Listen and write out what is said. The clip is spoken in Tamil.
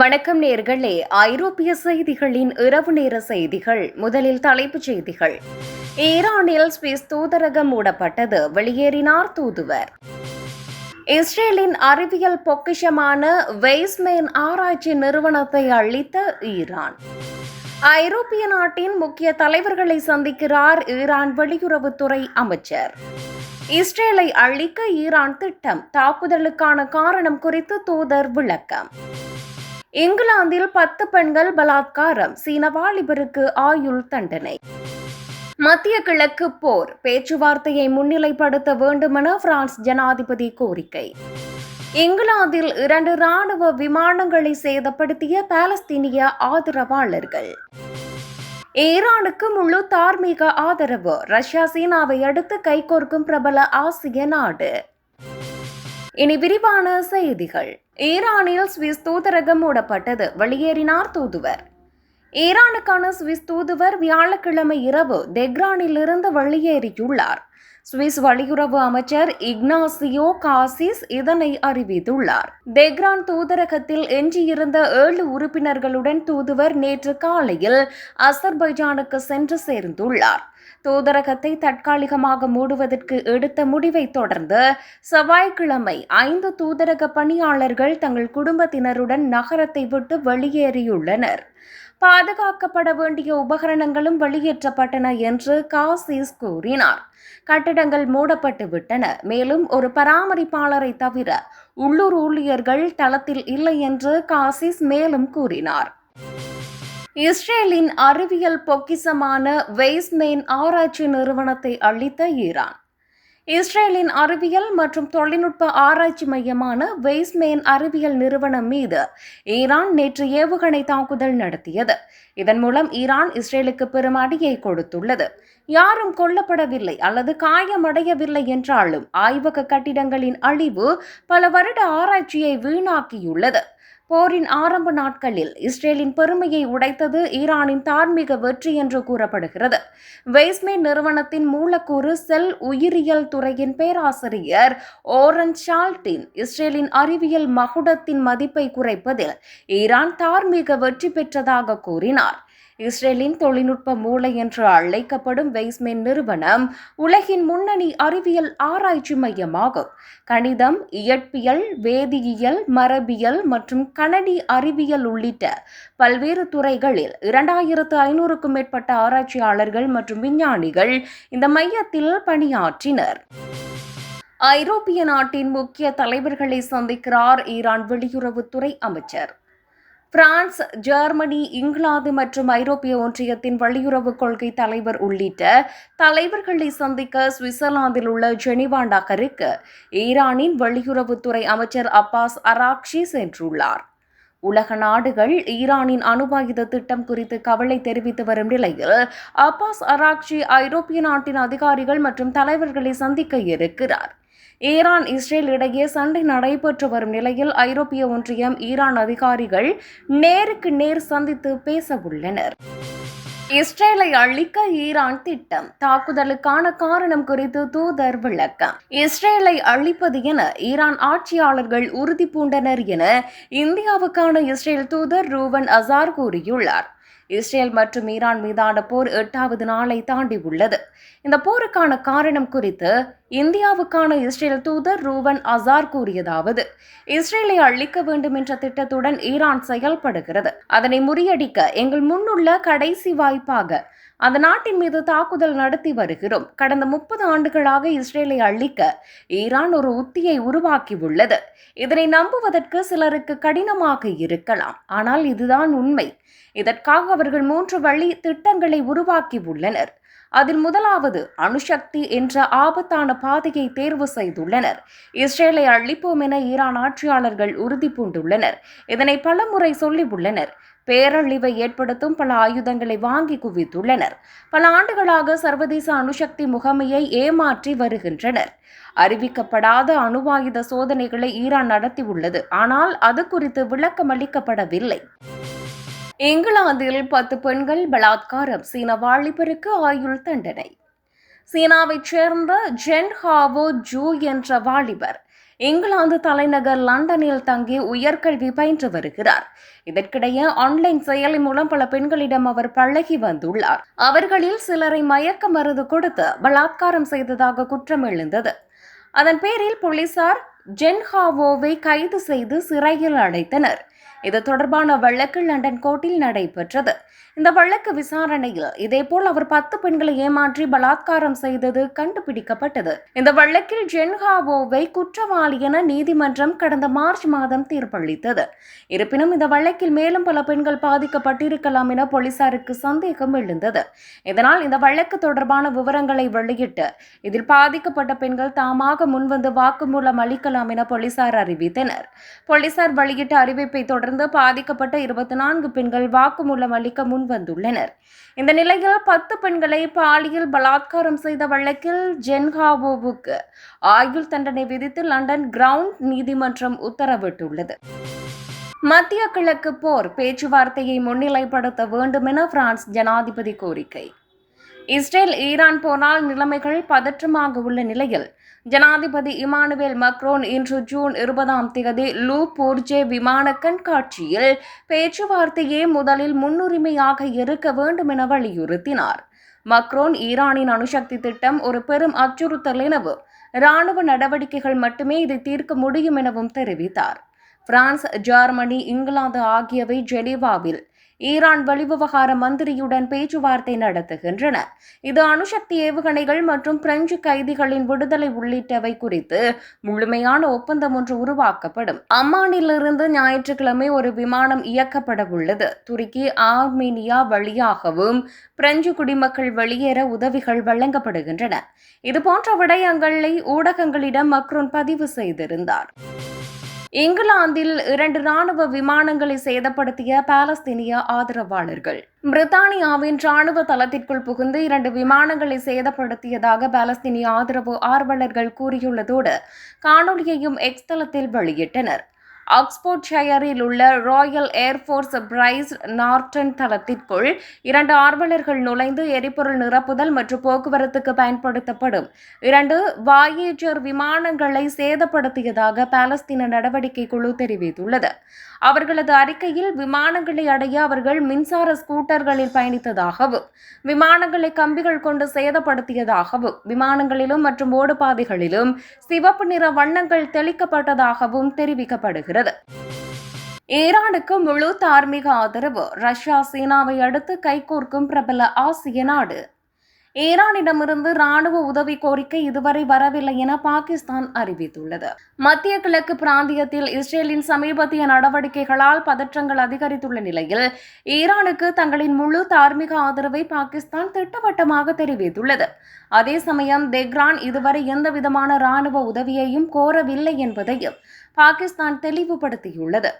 வணக்கம் நேர்களே. ஐரோப்பிய செய்திகளின் இரவு நேர செய்திகள். முதலில் தலைப்புச் செய்திகள். ஈரானில் ஸ்விஸ் தூதரகம் மூடப்பட்டது. வெளியேறினார் தூதுவர். இஸ்ரேலின் அறிவியல் பொக்கிஷமான வெய்ஸ்மேன் ஆராய்ச்சி நிறுவனத்தை அளித்த ஈரான். ஐரோப்பிய நாட்டின் முக்கிய தலைவர்களை சந்திக்கிறார் ஈரான் வெளியுறவுத்துறை அமைச்சர். இஸ்ரேலை அழிக்க ஈரான் திட்டம் தாக்குதலுக்கான காரணம் குறித்து தூதர் விளக்கம். இங்கிலாந்தில் பத்து பெண்கள் பலாத்காரம். சீன வாலிபருக்கு ஆயுள் தண்டனை. மத்திய கிழக்கு போர். பேச்சுவார்த்தையை முன்னிலைப்படுத்த வேண்டுமென பிரான்ஸ் ஜனாதிபதி கோரிக்கை. இங்கிலாந்தில் இரண்டு ராணுவ விமானங்களை சேதப்படுத்திய பாலஸ்தீனிய ஆதரவாளர்கள். ஈரானுக்கு முழு தார்மீக ஆதரவு. ரஷ்யா சீனாவை அடுத்து கைகோர்க்கும் பிரபல ஆசிய நாடு. இனி விரிவான செய்திகள். ஈரானில் சுவிஸ் தூதரகம் மூடப்பட்டது. வெளியேறினார் தூதுவர். ஈரானுக்கான சுவிஸ் தூதுவர் வியாழக்கிழமை இரவு தெஹ்ரானிலிருந்து வெளியேறியுள்ளார். சுவிஸ் வெளியுறவு அமைச்சர் இக்னாசியோ காசிஸ் இதனை அறிவித்துள்ளார். தெக்ரான் தூதரகத்தில் எஞ்சியிருந்த ஏழு உறுப்பினர்களுடன் தூதுவர் நேற்று காலையில் அசர்பைஜானுக்கு சென்று சேர்ந்துள்ளார். தூதரகத்தை தற்காலிகமாக மூடுவதற்கு எடுத்த முடிவை தொடர்ந்து செவ்வாய்க்கிழமை ஐந்து தூதரக பணியாளர்கள் தங்கள் குடும்பத்தினருடன் நகரத்தை விட்டு வெளியேறியுள்ளனர். பாதுகாக்கப்பட வேண்டிய உபகரணங்களும் வெளியேற்றப்பட்டன என்று காசிஸ் கூறினார். கட்டடங்கள் மூடப்பட்டு விட்டன. மேலும் ஒரு பராமரிப்பாளரை தவிர உள்ளூர் ஊழியர்கள் தளத்தில் இல்லை என்று காசிஸ் மேலும் கூறினார். இஸ்ரேலின் அறிவியல் பொக்கிசமான வெய்ஸ்மேன் ஆராய்ச்சி நிறுவனத்தை அளித்த ஈரான். இஸ்ரேலின் அறிவியல் மற்றும் தொழில்நுட்ப ஆராய்ச்சி மையமான வெய்ஸ்மேன் அறிவியல் நிறுவனம் மீது ஈரான் நேற்று ஏவுகணை தாக்குதல் நடத்தியது. இதன் மூலம் ஈரான் இஸ்ரேலுக்கு பெரும் அடியை கொடுத்துள்ளது. யாரும் கொல்லப்படவில்லை அல்லது காயமடையவில்லை என்றாலும் ஆய்வக கட்டிடங்களின் அழிவு பல வருட ஆராய்ச்சியை வீணாக்கியுள்ளது. போரின் ஆரம்ப நாட்களில் இஸ்ரேலின் பெருமையை உடைத்தது ஈரானின் தார்மீக வெற்றி என்று கூறப்படுகிறது. வெய்ஸ்மே நிறுவனத்தின் மூலக்கூறு செல் உயிரியல் துறையின் பேராசிரியர் ஓரன் ஷால்டின் இஸ்ரேலின் அறிவியல் மகுடத்தின் மதிப்பை குறைப்பதில் ஈரான் தார்மீக வெற்றி பெற்றதாக கூறினார். இஸ்ரேலின் தொழில்நுட்ப மூளை என்று அழைக்கப்படும் வெய்ஸ்மேன் நிறுவனம் உலகின் முன்னணி அறிவியல் ஆராய்ச்சி மையமாகும். கணிதம் இயற்பியல் வேதியியல் மரபியல் மற்றும் கணனி அறிவியல் உள்ளிட்ட பல்வேறு துறைகளில் இரண்டாயிரத்து ஐநூறுக்கும் மேற்பட்ட ஆராய்ச்சியாளர்கள் மற்றும் விஞ்ஞானிகள் இந்த மையத்தில் பணியாற்றினர். ஐரோப்பிய நாட்டின் முக்கிய தலைவர்களை சந்திக்கிறார் ஈரான் வெளியுறவுத்துறை அமைச்சர். பிரான்ஸ் ஜெர்மனி இங்கிலாந்து மற்றும் ஐரோப்பிய ஒன்றியத்தின் வெளியுறவு கொள்கை தலைவர் உள்ளிட்ட தலைவர்களை சந்திக்க சுவிட்சர்லாந்தில் உள்ள ஜெனிவா நகருக்கு ஈரானின் வெளியுறவுத்துறை அமைச்சர் அப்பாஸ் அராக்ஷி சென்றுள்ளார். உலக நாடுகள் ஈரானின் அணுவாயுத திட்டம் குறித்து கவலை தெரிவித்து வரும் நிலையில் அப்பாஸ் அராக்ஷி ஐரோப்பிய நாட்டின் அதிகாரிகள் மற்றும் தலைவர்களை சந்திக்க இருக்கிறார். ஈரான் இஸ்ரேல் இடையே சண்டை நடைபெற்று வரும் நிலையில் ஐரோப்பிய ஒன்றியம் ஈரான் அதிகாரிகள் நேருக்கு நேர் சந்தித்து பேச உள்ளனர் இஸ்ரேலை அழிக்க ஈரான் திட்டம் தாக்குதலுக்கான காரணம் குறித்து தூதர் விளக்கம். இஸ்ரேலை அழிப்பது என ஈரான் ஆட்சியாளர்கள் உறுதி பூண்டனர் என இந்தியாவுக்கான இஸ்ரேல் தூதர் ரூவன் அசார் கூறியுள்ளார். இஸ்ரேல் மற்றும் ஈரான் மீதான போர் எட்டாவது நாளை தாண்டி உள்ளது. இந்த போருக்கான காரணம் குறித்து இந்தியாவுக்கான இஸ்ரேல் தூதர் ரூவன் அசார் கூறியதாவது இஸ்ரேலை அழிக்க வேண்டும் என்ற திட்டத்துடன் ஈரான் செயல்படுகிறது. அதனை முறியடிக்க எங்கள் முன்னுள்ள கடைசி வாய்ப்பாக அந்த நாட்டின் மீது தாக்குதல் நடத்தி வருகிறோம். கடந்த முப்பது ஆண்டுகளாக இஸ்ரேலை அழிக்க ஈரான் ஒரு உத்தியை உருவாக்கியுள்ளது. இதனை நம்புவதற்கு சிலருக்கு கடினமாக இருக்கலாம். ஆனால் இதுதான் உண்மை. இதற்காக அவர்கள் மூன்று வழி திட்டங்களை உருவாக்கி உள்ளனர் அதில் முதலாவது அணுசக்தி என்ற ஆபத்தான பாதையை தேர்வு செய்துள்ளனர். இஸ்ரேலை அழிப்போம் என ஈரான் ஆட்சியாளர்கள் உறுதி பூண்டுள்ளனர். இதனை பலமுறை சொல்லியுள்ளனர். பேரழிவை ஏற்படுத்தும் பல ஆயுதங்களை வாங்கி குவித்துள்ளனர். பல ஆண்டுகளாக சர்வதேச அணுசக்தி முகமையை ஏமாற்றி வருகின்றனர். அறிவிக்கப்படாத அணுவாயுத சோதனைகளை ஈரான் நடத்தியுள்ளது. ஆனால் அது குறித்து விளக்கம் அளிக்கப்படவில்லை இங்கிலாந்தில் பத்து பெண்கள் பலாத்காரம். சீன வாலிபருக்கு ஆயுள் தண்டனை. சீனாவைச் சேர்ந்த ஜென் ஹாவோ ஜூ என்ற வாலிபர் இங்கிலாந்து தலைநகர் லண்டனில் தங்கி உயர்கல்வி பயின்று வருகிறார். இதற்கிடையே ஆன்லைன் செயலி மூலம் பல பெண்களிடம் அவர் பழகி வந்துள்ளார். அவர்களில் சிலரை மயக்க மருந்து கொடுத்து பலாத்காரம் செய்ததாக குற்றம் எழுந்தது. அதன் பேரில் போலீசார் ஜென்ஹாவோவை கைது செய்து சிறையில் அடைத்தனர். இது தொடர்பான வழக்கு லண்டன் கோர்ட்டில் நடைபெற்றது. இந்த வழக்கு விசாரணையில் இதேபோல் அவர் பத்து பெண்களை ஏமாற்றி பலாத்காரம் செய்தது கண்டுபிடிக்கப்பட்டது. இந்த வழக்கில் ஜென்ஹாவோவை குற்றவாளி என நீதிமன்றம் கடந்த மார்ச் மாதம் தீர்ப்பளித்தது. இருப்பினும் இந்த வழக்கில் மேலும் பல பெண்கள் பாதிக்கப்பட்டிருக்கலாம் என போலீசாருக்கு சந்தேகம் எழுந்தது. இதனால் இந்த வழக்கு தொடர்பான விவரங்களை வெளியிட்டு இதில் பாதிக்கப்பட்ட பெண்கள் தாமாக முன்வந்து வாக்குமூலம் அளிக்கலாம் என போலீசார் அறிவித்தனர். போலீசார் வெளியிட்ட அறிவிப்பை தொடர்ந்து பாதிக்கப்பட்ட இருபத்தி நான்கு பெண்கள் வாக்குமூலம் அளிக்க முன்வந்துள்ளனர். இந்த நிலையில் பத்து பெண்களை பாலியல் பலாத்காரம் செய்த வழக்கில் ஜென்ஹாவோவுக்கு ஆயுள் தண்டனை விதித்து லண்டன் கிரவுண்ட் நீதிமன்றம் உத்தரவிட்டுள்ளது. மத்திய கிழக்கு போர் பேச்சுவார்த்தையை முன்னிலைப்படுத்த வேண்டும் என பிரான்ஸ் ஜனாதிபதி கோரிக்கை. இஸ்ரேல் ஈரான் போனால் நிலைமைகள் பதற்றமாக உள்ள நிலையில் ஜனாதிபதி இமானுவேல் மக்ரோன் இன்று ஜூன் இருபதாம் தேதி லூ பூர்ஜே விமான கண்காட்சியில் பேச்சுவார்த்தையே முதலில் முன்னுரிமையாக இருக்க வேண்டும் என வலியுறுத்தினார். மக்ரோன் ஈரானின் அணுசக்தி திட்டம் ஒரு பெரும் அச்சுறுத்தல் எனவும் இராணுவ நடவடிக்கைகள் மட்டுமே இதை தீர்க்க முடியும் எனவும் தெரிவித்தார். பிரான்ஸ் ஜெர்மனி இங்கிலாந்து ஆகியவை ஜெனீவாவில் ஈரான் வெளிவிவகார மந்திரியுடன் பேச்சுவார்த்தை நடத்துகின்றன. இது அணுசக்தி ஏவுகணைகள் மற்றும் பிரெஞ்சு கைதிகளின் விடுதலை உள்ளிட்டவை குறித்து முழுமையான ஒப்பந்தம் ஒன்று உருவாக்கப்படும். அம்மானிலிருந்து ஞாயிற்றுக்கிழமை ஒரு விமானம் இயக்கப்பட உள்ளது துருக்கி ஆர்மீனியா வழியாகவும் பிரெஞ்சு குடிமக்கள் வெளியேற உதவிகள் வழங்கப்படுகின்றன. இதுபோன்ற விடயங்களை ஊடகங்களிடம் மக்ரோன் பதிவு செய்திருந்தார். இங்கிலாந்தில் இரண்டு ராணுவ விமானங்களை சேதப்படுத்திய பாலஸ்தீனிய ஆதரவாளர்கள். பிரித்தானியாவின் ராணுவ தளத்திற்குள் புகுந்து இரண்டு விமானங்களை சேதப்படுத்தியதாக பாலஸ்தீனிய ஆதரவு ஆர்வலர்கள் கூறியுள்ளதோடு காணொலியையும் எக்ஸ் தளத்தில் வெளியிட்டனர். ஆக்ஸ்போர்ட் ஷயரில் உள்ள Royal air force Brize Norton தளத்திற்குள் இரண்டு ஆர்வலர்கள் நுழைந்து எரிபொருள் நிரப்புதல் மற்றும் போக்குவரத்துக்கு பயன்படுத்தப்படும். இரண்டு வாயேஜர் விமானங்களை சேதப்படுத்தியதாக பாலஸ்தீன நடவடிக்கை குழு தெரிவித்துள்ளது. அவர்களது அறிக்கையில் விமானங்களை அடைய அவர்கள் மின்சார ஸ்கூட்டர்களில் பயணித்ததாகவும் விமானங்களை கம்பிகள் கொண்டு சேதப்படுத்தியதாகவும் விமானங்களிலும் மற்றும் ஓடுபாதைகளிலும் சிவப்பு நிற வண்ணங்கள் தெளிக்கப்பட்டதாகவும் தெரிவிக்கப்படுகிறது. ஈரானுக்கு முழு தார்மீக ஆதரவு ரஷ்யா சீனாவை அடுத்து கைகோர்க்கும் பிரபல ஆசிய நாடு. ஈரானிடமிருந்து ராணுவ உதவி கோரிக்கை இதுவரை வரவில்லை என பாகிஸ்தான் அறிவித்துள்ளது. மத்திய கிழக்கு பிராந்தியத்தில் இஸ்ரேலின் சமீபத்திய நடவடிக்கைகளால் பதற்றங்கள் அதிகரித்துள்ள நிலையில் ஈரானுக்கு தங்களின் முழு தார்மீக ஆதரவை பாகிஸ்தான் திட்டவட்டமாக தெரிவித்துள்ளது. அதே சமயம் தெஹ்ரான் இதுவரை எந்தவிதமான ராணுவ உதவியையும் கோரவில்லை என்பதையும் பாகிஸ்தான் தெளிவுபடுத்தியுள்ளது.